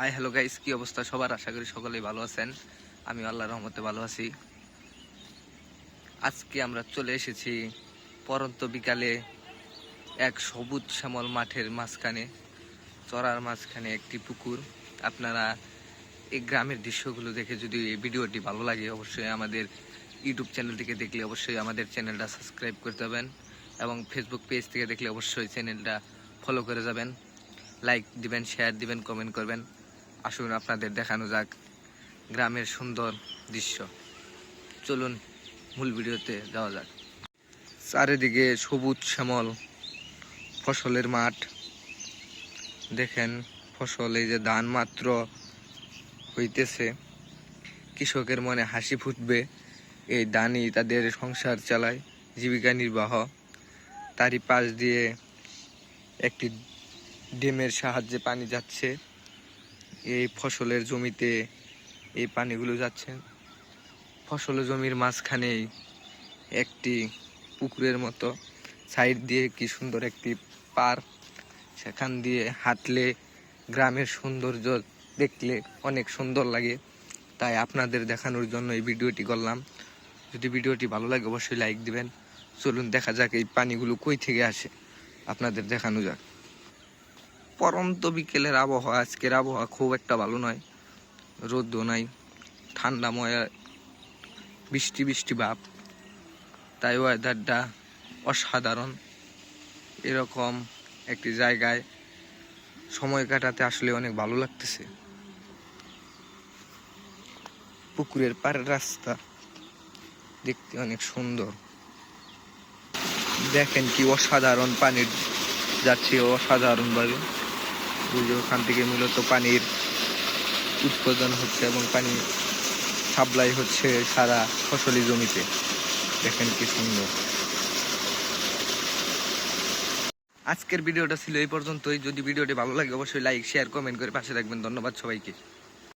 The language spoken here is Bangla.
হাই হ্যালো গাইস কি অবস্থা? সবার আশা করি সকলেই ভালো আছেন। আমি আল্লাহর রহমতে ভালো আছি। আজকে আমরা চলে এসেছি পরন্ত বিকালে এক সবুজ শ্যামল মাঠের মাঝখানে, চড়ার মাঝখানে একটি পুকুর। আপনারা এই গ্রামের দৃশ্যগুলো দেখে যদি এই ভিডিওটি ভালো লাগে, অবশ্যই আমাদের ইউটিউব চ্যানেল থেকে দেখলে অবশ্যই আমাদের চ্যানেলটা সাবস্ক্রাইব করতে হবেন এবং ফেসবুক পেজ থেকে দেখলে অবশ্যই চ্যানেলটা ফলো করে যাবেন। লাইক দিবেন শেয়ার দিবেন কমেন্ট করবেন। আসুন আপনাদের দেখানো যাক গ্রামের সুন্দর দৃশ্য। চলুন মূল ভিডিওতে যাওয়া যাক। চারিদিকে সবুজ শ্যামল, ফসলের মাঠ। দেখেন, ফসল এই যে ধান মাত্র হইতেছে। কৃষকের মনে হাসি ফুটবে। এই দানই তাদের সংসার চালায়, জীবিকা নির্বাহ। তারই পাশ দিয়ে একটি ডেমের সাহায্যে পানি যাচ্ছে। এই ফসলের জমিতে এই পানিগুলো যাচ্ছে। ফসলের জমির মাঝখানেই একটি পুকুরের মতো, সাইড দিয়ে কি সুন্দর একটি পার, সেখান দিয়ে হাঁটলে গ্রামের সৌন্দর্য দেখলে অনেক সুন্দর লাগে। তাই আপনাদের দেখানোর জন্য এই ভিডিওটি করলাম। যদি ভিডিওটি ভালো লাগে, অবশ্যই লাইক দিবেন। চলুন দেখা যাক এই পানিগুলো কই থেকে আসে। আপনাদের দেখানো যাক। পরন্ত বিকেলের আবহাওয়া, আজকের আবহাওয়া খুব একটা ভালো নয়। রোদও নাই, ঠান্ডাময়, বৃষ্টি বৃষ্টি ভাব। তাই ওয়েদারটা অসাধারণ। এরকম একটি জায়গায় সময় কাটাতে আসলে অনেক ভালো লাগতেছে। পুকুরের পাড়ের রাস্তা দেখতে অনেক সুন্দর। দেখেন কি অসাধারণ পানির যাচ্ছে, অসাধারণভাবে। বুঝে ওখান থেকে মূলত পানির উৎপাদন হচ্ছে এবং পানি সাপ্লাই হচ্ছে সারা ফসলি জমিতে। দেখেন কি সুন্দর। আজকের ভিডিওটা ছিল এই পর্যন্তই। যদি ভিডিওটি ভালো লাগে, অবশ্যই লাইক শেয়ার কমেন্ট করে পাশে রাখবেন ধন্যবাদ সবাইকে।